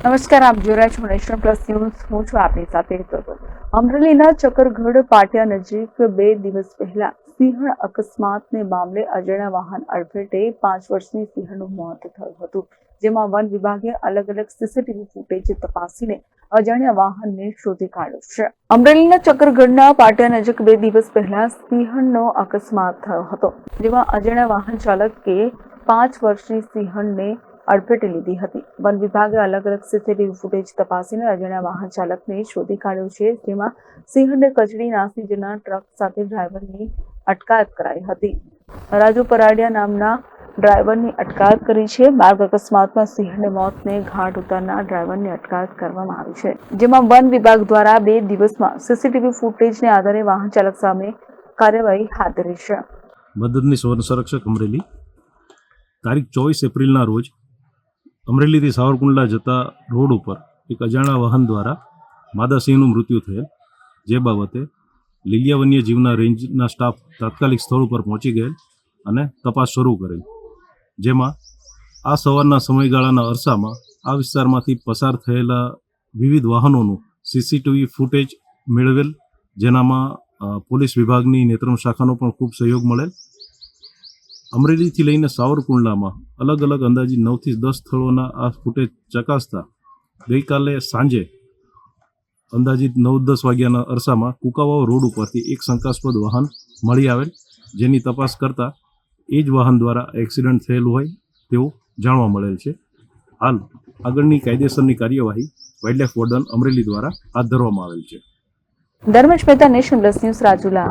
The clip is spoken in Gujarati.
નમસ્કાર, આપ જોઈ રહ્યા છો નેશનલ પ્લસ ન્યૂઝ. હું છું આપની સાથે અમરેલીના ચકરગઢ પાટિયા નજીક બે દિવસ પહેલા સિંહણ અકસ્માતને મામલે અજાણ્યા વાહન અડફેટે પાંચ વર્ષની સિંહણનું મોત થયું હતું, જેમાં વન વિભાગે અલગ અલગ સીસીટીવી ફૂટેજ તપાસીને અજાણ્યા વાહનને શોધી કાઢ્યો છે. અમરેલીના ચક્રગઢના પાટિયા નજીક બે દિવસ પહેલા સિંહણનો અકસ્માત થયો હતો, જેમાં અજાણ્યા વાહન ચાલકે પાંચ વર્ષની સિંહણને અડફેટે લીધી હતી. વન વિભાગે અલગ અલગ સીસીટીવી ફૂટેજ તપાસીને અજાણ્યા વાહન ચાલકને શોધી કાઢ્યો છે, જેમાં સિંહને કચડી નાસી જનાર ટ્રક સાથે ડ્રાઈવરની અટકાયત કરાઈ હતી. રાજુ પરાડિયા નામના ડ્રાઈવરની અટકાયત કરી છે. માર્ગ અકસ્માતમાં સિંહને મોતને ઘાટ ઉતારનાર ડ્રાઈવરની અટકાયત કરવામાં આવી છે. જેમાં વન વિભાગ દ્વારા બે દિવસમાં સીસીટીવી ફૂટેજને આધારે વાહન ચાલક સામે કાર્યવાહી હાથ ધરી છે. મદદની સંરક્ષક અમરેલી. તારીખ ચોવીસ એપ્રિલના રોજ અમરેલીથી સાવરકુંડલા જતા રોડ ઉપર એક અજાણા વાહન દ્વારા માદાસિંહનું મૃત્યુ થયેલ. જે બાબતે લીલિયા વન્ય જીવના રેન્જના સ્ટાફ તાત્કાલિક સ્થળ ઉપર પહોંચી ગયેલ અને તપાસ શરૂ કરેલ. જેમાં આ સવારના સમયગાળાના અરસામાં આ વિસ્તારમાંથી પસાર થયેલા વિવિધ વાહનોનું સીસીટીવી ફૂટેજ મેળવેલ, જેનામાં પોલીસ વિભાગની નેત્રમ શાખાનો પણ ખૂબ સહયોગ મળેલ અમરેલીથી લઈને સાવરકુંડલામાં અલગ અલગ અંદાજી નવથી દસ સ્થળોના આ ફૂટેજ ચકાસતા ગઈકાલે સાંજે અંદાજિત નવ દસ વાગ્યાના અરસામાં કુકાવાવ રોડ ઉપરથી એક શંકાસ્પદ વાહન મળી આવેલ. જેની તપાસ કરતા એ જ વાહન દ્વારા એક્સિડન્ટ થયેલું હોય તેવું જાણવા મળેલ છે. હાલ આગળની કાયદેસરની કાર્યવાહી વાઇલ્ડલાઇફ વોર્ડન અમરેલી દ્વારા હાથ ધરવામાં આવેલ છે. Dharmesh Mehta nation news Rajula.